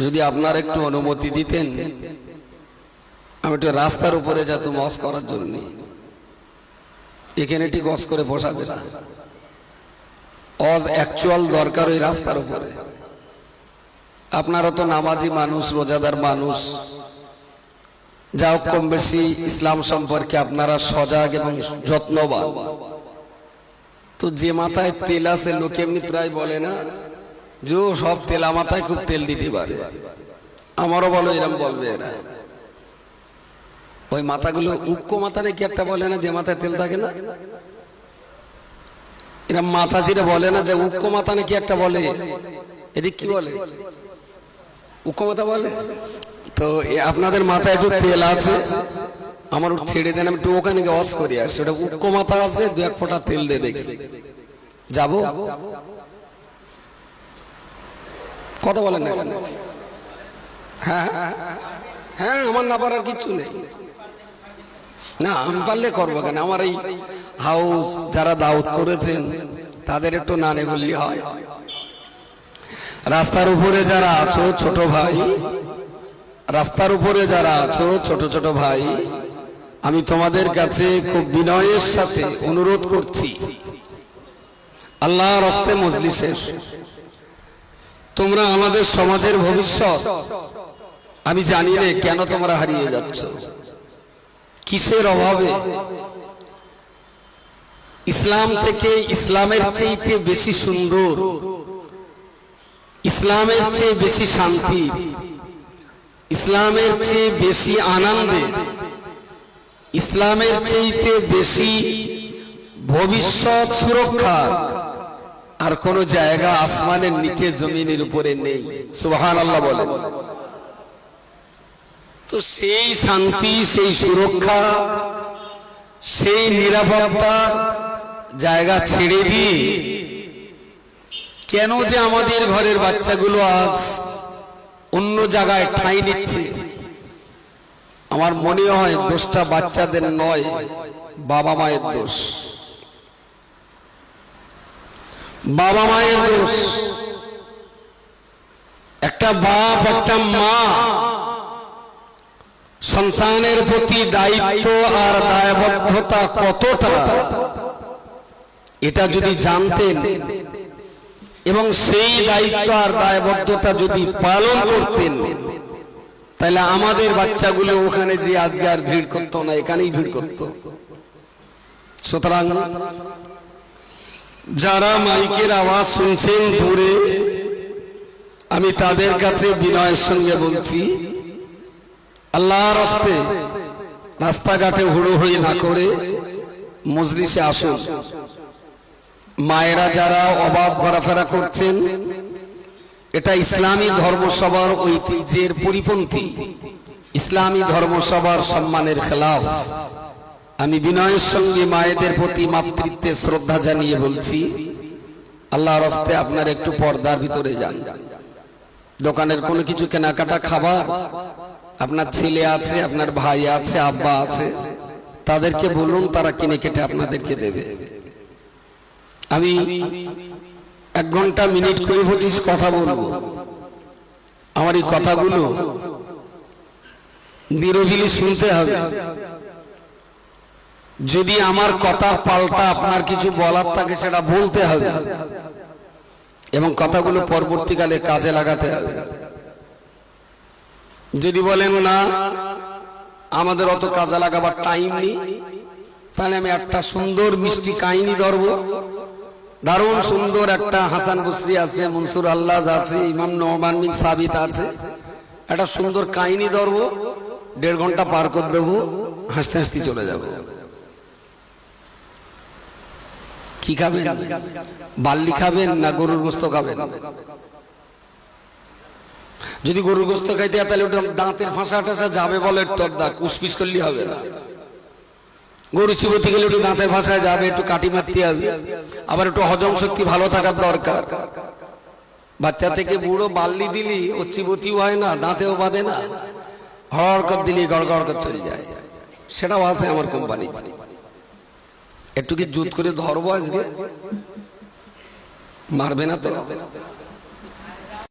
যদি আপনার একটু অনুমতি দিতেন, আমি একটু রাস্তার উপরে যেত মস করার জন্য। এখানে ঠিক গস করে বসাবে না। অজ অ্যাকচুয়াল দরকার ওই রাস্তার উপরে। আপনারা তো নামাজি মানুষ, রোজাদার মানুষ। যা হোক, কম বেশি ইসলাম সম্পর্কে আপনারা সজাগ এবং যত্নবান। তো যে মাথায় তেল আছে, লোকে এমনি প্রায় বলে না যে সব তেলা মাথায় খুব তেল দিতে পারে। আমারও বলো, এরম বলবে এরা। ওই মাথাগুলো উক্কো মাথা নাকি একটা বলে না, যে মাথায় তেল থাকে না? এরা মাথাচিরা বলে না, যে উক্কো মাথা নাকি একটা বলে। এদিক কি বলে? উক্কো মাথা বলে? তো আপনাদের মাথায় একটু তেল আছে। আমার ছেড়ে দেন, আমি একটু ওখানে গিয়ে অস করি আসি সেটা উক্কো মাথা আছে, দু এক ফোঁটা তেল দিয়ে দেখি। যাব? কথা বলেন না হ্যাঁ হ্যাঁ, হ্যাঁ আমার না পারার কিছু নেই। না আমি পারলে করব কেন? আমার এই হাউস যারা দাউদ করেছেন তাদের একটু নানে বললি হয়। রাস্তার উপরে যারা আছো ছোট ভাই রাস্তার উপরে যারা আছো ছোট ছোট ভাই আমি তোমাদের কাছে খুব বিনয়ের সাথে অনুরোধ করছি। আল্লাহর হস্তে মজলি শেষ তোমরা আমাদের সমাজের ভবিষ্যৎ? আমি জানি না কেন তোমরা হারিয়ে যাচ্ছ। কিসের অভাবে? ইসলাম থেকে ইসলামের চেয়ে বেশি সুন্দর, ইসলামের চেয়ে বেশি শান্তি, ইসলামের চেয়ে বেশি আনন্দে, ইসলামের চেয়ে বেশি ভবিষ্যৎ সুরক্ষা। আর কোন জায়গা আসমানের নিচে জমিনের উপরে নেই। সুহান আল্লাহ বলেন। তো সেই শান্তি, সেই সুরক্ষা, সেই নিরাপত্তার জায়গা ছেড়ে দিয়ে কেন যে আমাদের ঘরের বাচ্চাগুলো আজ অন্য জায়গায় ঠাঁই নিচ্ছে? আমার মনে হয় দোষটা বাচ্চাদের নয়, বাবা মায়ের দোষ। বাবা মায়ের দোষ। একটা বাপ, একটা মা সন্তানের প্রতি দায়িত্ব আর দায়বদ্ধতা কতটা? এটা যদি জানতেন এবং সেই দায়িত্ব আর দায়বদ্ধতা যদি পালন করতেন, তাহলে আমাদের বাচ্চাগুলো ওখানে যে আজকে আর ভিড় করতো না, এখানেই ভিড় করতো। সুতরাং যারা মাইকের আওয়াজ শুনছেন দূরে, আমি তাদের কাছে বিনয়ের সঙ্গে বলছি, আল্লাহর হস্তে রাস্তাঘাটে হুড়ো হয়ে না করে মজলিসে আসুন। মায়েরা যারা অভাব ঘোরাফেরা করছেন, এটা ইসলামী ধর্মসভার ঐতিহ্যের পরিপন্থী। ইসলামী ধর্মসভার সম্মানের খেলাফ। আমি বিনয়ের সঙ্গে মায়েদের প্রতি মাতৃত্বে শ্রদ্ধা জানিয়ে বলছি আল্লাহর হস্তে আপনার একটু পর্দার ভিতরে যান। দোকানের কোনো কিছু কেনাকাটা খাবার, আপনার ছেলে আছে, আপনার ভাই আছে, আব্বা আছে, তাদেরকে বলুন, তারা কিনে কেটে আপনাদেরকে দেবে। আমি এক ঘণ্টা মিনিট কুড়ি পঁচিশ কথা বলব। আমার এই কথাগুলো নিরবিলি শুনতে হবে। যদি আমার কথা পাল্টা আপনার কিছু বলার থাকে, সেটা বলতে হবে। এবং কথাগুলো পরবর্তীকালে কাজে লাগাতে হবে। যদি বলেন, না, আমাদের অত কাজে লাগাবার টাইম নেই, তাহলে আমি একটা সুন্দর মিষ্টি কাহিনী ধরব। দারুণ সুন্দর একটা হাসান বসরি আছে, মনসুর আল্লাহ আছে, ইমাম নহমান বিন সাবিত আছে। একটা সুন্দর কাহিনী ধরব, দেড় ঘণ্টা পার করে দেবো, হাসতে হাসতে চলে যাব। কি খাবেন? বাল্লি খাবেন না গরুর গোস্ত খাবেন? যদি গরুর গোস্ত খাইতে তাহলে ওটা দাঁতের ফাঁসা টাসা যাবে বলে টক দা কুসপিস করলে হবে না। গরু চিবতে গেলে একটু দাঁতের ভাষায় যাবে, একটু কাটি মারতে হবে। আবার একটু হজম শক্তি ভালো থাকার দরকার। বাচ্চা থেকে বুড়ো বাল্লি দিলি, ও চিবতিও হয় না, দাঁতেও বাঁধে না। হড় কর দিলি গড় গড় কর চলে যায়। সেটাও আছে আমার কোম্পানিতে। একটু কি জুত করে ধরবো আজকে? মারবে না তো?